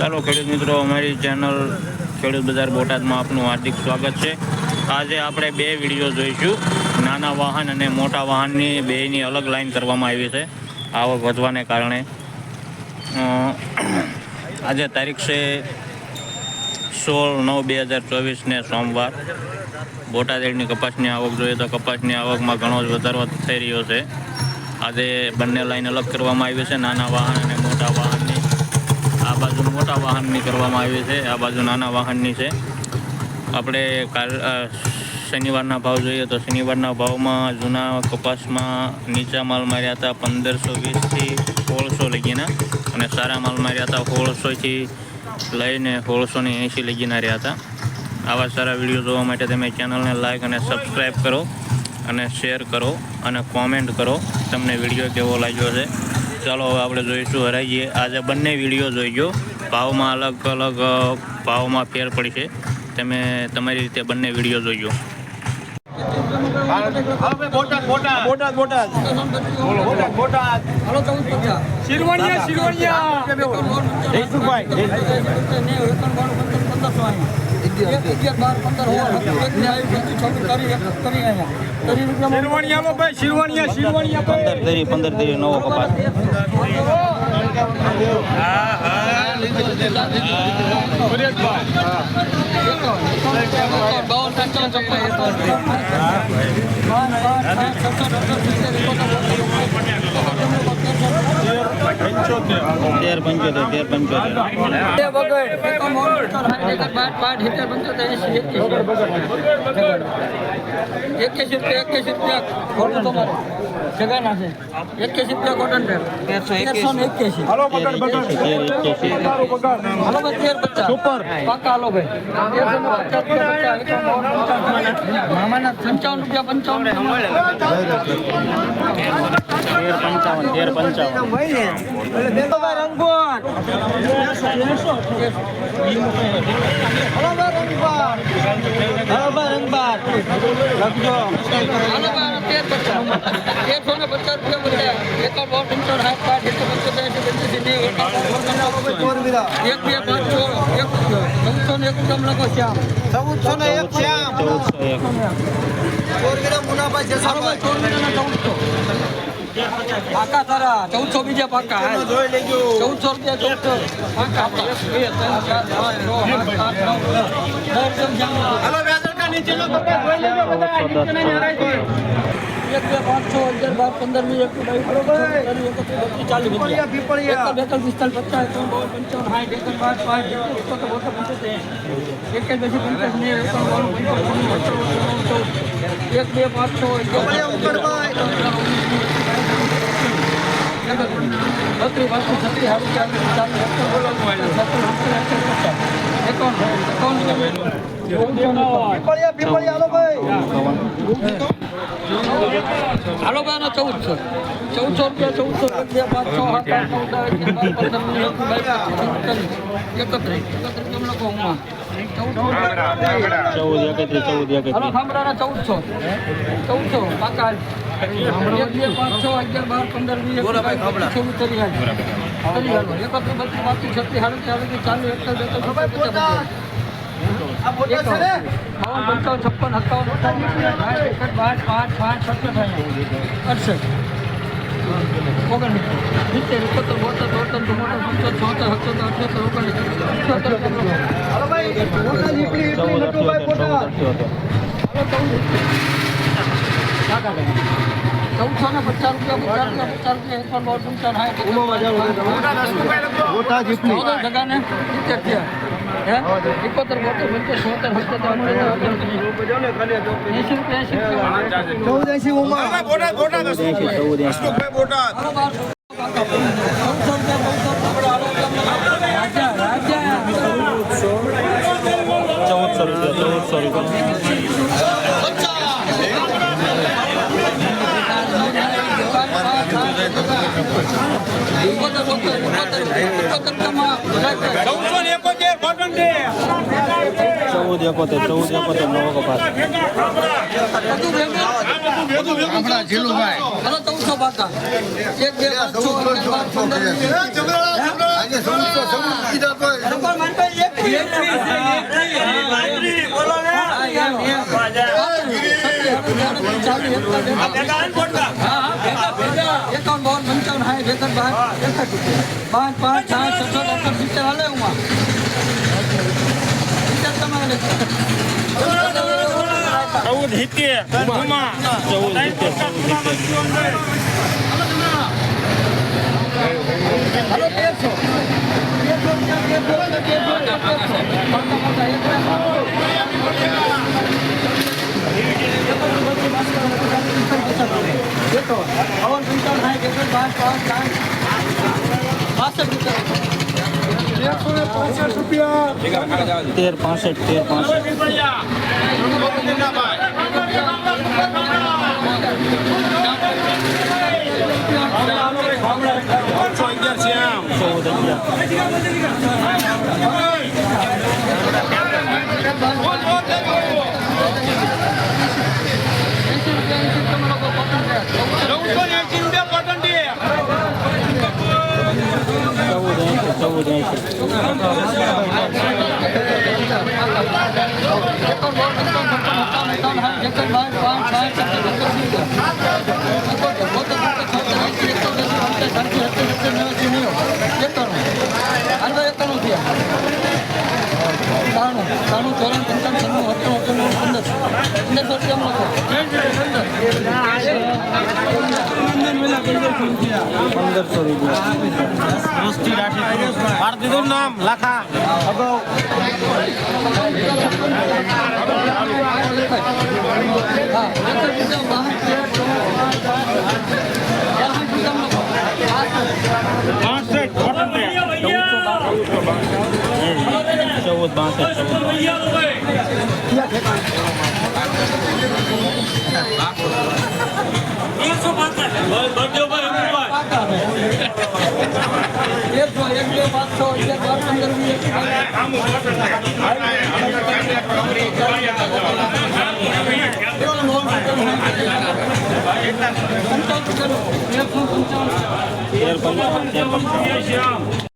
ચાલો ખેડૂત મિત્રો, અમારી ચેનલ ખેડૂત બજાર બોટાદમાં આપનું હાર્દિક સ્વાગત છે. આજે આપણે બે વીડિયો જોઈશું. નાના વાહન અને મોટા વાહનની બેની અલગ લાઈન કરવામાં આવી છે. આવક વધવાને કારણે. આજે તારીખ છે સોળ નવ બે હજાર ચોવીસને સોમવાર. બોટાદ એડની કપાસની આવક જોઈએ તો કપાસની આવકમાં ઘણો જ વધારો થઈ રહ્યો છે. આજે બંને લાઈન અલગ કરવામાં આવી છે. નાના વાહન અને મોટા વાહનની આ બાજુ મોટા વાહનની કરવામાં આવી છે. આ બાજુ નાના વાહનની છે. આપણે કાલ શનિવારના ભાવ જોઈએ તો શનિવારના ભાવમાં જૂના કપાસમાં નીચા માલ માર્યા હતા પંદરસો વીસથી સોળસો લગીના અને સારા માલ માર્યા હતા સોળસોથી લઈને સોળસો ને એંશી લગીના રહ્યા હતા. આવા સારા વીડિયો જોવા માટે તમે ચેનલને લાઈક અને સબસ્ક્રાઈબ કરો અને શેર કરો અને કોમેન્ટ કરો. તમને વીડિયો કેવો લાગ્યો છે? ચાલો હવે આપણે જોઈશું હરાઈએ આજે બંને વીડિયો જોઈજો. ભાવમાં અલગ અલગ ભાવમાં ફેર પડી છે તમે તમારી રીતે બંને વીડિયો જોઈજો. બોટાદ બોટાદ. શિરવણિયા લો ભાઈ શિરવણિયા શિરવણિયા પંદર તરી પંદર તરી નવો કપાસ. હા હા. તેર પંચોતેર તેર પંચોતેર એકેસી રૂપિયા એકેસી રૂપિયા. ખોટું તમારે. જગાના છે. એકેસી રૂપિયા કોટન પેર તેરસો ને એકેસી હલો બગાડ બગાડ. તેર એક્યાસી હાલો સુપર. પાકા હાલો ભાઈ. મામાના પંચાવન રૂપિયા પંચાવન. તેર પંચાવન તેર પંચાવન. હાલો ભાઈ તેર પચાસ તેરસો ને પચાસ રૂપિયા બધા એકાવન બાવન, પંચાવન સાઠ પાંચ એકસો પંચોતેર એંસી પંચ્યાસી નેવું એક બે પાંચ છ એક ચૌદસો ને એક રૂપિયા લખો શ્યામ. ચૌદસો ને એક શ્યામ. ચૌદસો એક. પાકા તારા બીજા પાકા ચૌદસો રૂપિયા ચૌદસો. પાકા એક બે ત્રણ ચાર પાંચ છ સાત આઠ નવ નવ રૂપિયા શ્યામ હલો વ્યાજકા નીચેનો બગાડ જોઈ લેજો બધા નીચેના ન્યારા છે. એક બે પાંચ છ અગિયાર બાર પંદર વીસ એકવીસ બાવીસ ત્રેવીસ, એકત્રીસ, બત્રીસ, ચાલીસ પીપળિયા, પીપળિયા. એકલ, બેકલ, પિસ્તાલીસ, પચાસ, એકાવન, બાવન, પંચાવન, સાઠ, એકસઠ, બાસઠ, પાંચ, એકોતેર, એકોતેર, બોતેર, પંચોતેર, એંશી. એકેલ, બેસી, પંચાસ, નેવું, એકાવન, બાવન, પંચાવન, છન્નું, અઠ્ઠાવન, ઓગણસાઠ, ચૌદ. એક બે પાંચ છ અગિયાર બત્રીસ બત્રીસ છત્રીસ સાડત્રીસ ચાલીસ ચાલીસ એકસઠ, સત્તર, અઠ્તર, પચાસ, એકાવન, એકાવન, પીપળિયા, પીપળિયા, હલો ભાઈ હાલો ભાઈ આનો ચૌદસો. ચૌદસો રૂપિયા ચૌદસો એક પાંચસો ચૌદ એકત્રીસ. ચૌદ એકત્રીસ ચૌદસો ચૌદસો. પાકા એક બે પાંચ છ અગિયાર બાર પંદર વીસ છવ્વીસ ત્રીસ હાલો ત્રીસ હાલો. એકત્રીસ બત્રીસ પાંત્રીસ છત્રીસ સાડત્રીસ ચાલીસ એકતાલીસ બેતાલીસ બાવન પંચાવન છપ્પન સત્તાવન અઠાવન સાઠ એકસઠ પાંચ પાંચ સત્તર અડસઠ. ઓગણસિત્તેર. સિત્તેર એકોતેર બોતેર તોતેર ચુમ્મોતેર પંચોતેર છોતેર સત્તોતેર અઠ્યોતેર ચૌદસો ને પચાસ રૂપિયા પચાસ રૂપિયા પચાસ રૂપિયા એક બાર પંચાવન બોટાદ જીપલી ચૌદ જગાને સિત્તેર થયા. ચૌદ એસી ચૌદસો રૂપિયા ચૌદસો રૂપિયા એકોતેર ચૌદ એકોતેર નવ પાંચ એકાવન બાવન પંચાવન હાય વેતન બાર એકસઠ રૂપિયા પાંચ પાંચ સાત સડસઠ ઓગણ સિત્તેર હાલે હું ચૌદ સિત્તેર ચૌદ સિત્તેર ચૌદ સિત્તેર હાલો તેરસો તેરસો રૂપિયા તેરસો રૂપિયા તેરસો રૂપિયા તેરસો અવન પંચાવન સાઠ એકસઠ પાંચ પાંચ સાઠ બાસઠ રૂપિયા એકસો ને પાંસઠ રૂપિયા તેર પાસઠ તેર પાસઠ ચૌદ અગિયાર ચૌદ એંશી ચૌદ એંશી ત્રાણું ચોરાણું પંચાણું છન્નું અઠ્ઠાણું અઠ્ઠાણું પંદરસો પંદરસો પંદરસો રૂપિયા નામ લાખા. ચૌદ બાસઠ ચૌદ એક બે પાંચસો એક બાર પંદર તેર પંચાવન. તેર પંચાવન.